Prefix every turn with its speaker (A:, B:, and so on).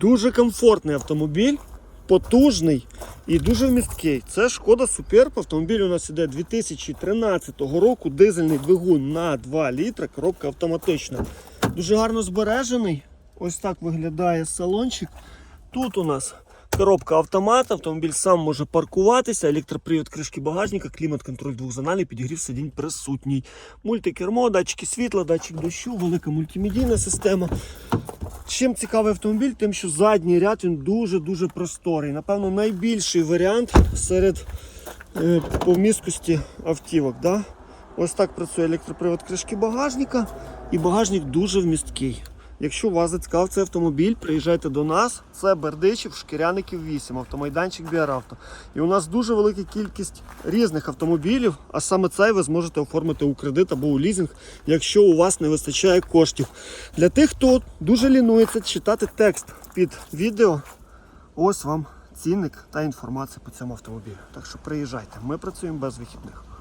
A: Дуже комфортний автомобіль, потужний і дуже вмісткий. Це шкода Суперб. Автомобіль у нас іде 2013 року, дизельний двигун на 2 літра, коробка автоматична. Дуже гарно збережений. Ось так виглядає салончик. Тут у нас коробка автомат, автомобіль сам може паркуватися, електропривід кришки багажника, клімат-контроль двохзональний, підігрів сидінь присутній. Мультикермо, датчики світла, датчик дощу, велика мультимедійна система. Чим цікавий автомобіль, тим, що задній ряд він дуже-дуже просторий. Напевно, найбільший варіант серед е, по вмісткості автівок. Да? Ось так працює електропривод кришки багажника, і багажник дуже вмісткий. Якщо вас зацікавив цей автомобіль, приїжджайте до нас. Це Бердичів, Шкіряників 8, автомайданчик Біаравто. І у нас дуже велика кількість різних автомобілів, а саме цей ви зможете оформити у кредит або у лізинг, якщо у вас не вистачає коштів. Для тих, хто дуже лінується читати текст під відео, ось вам цінник та інформація по цьому автомобілю. Так що приїжджайте, ми працюємо без вихідних.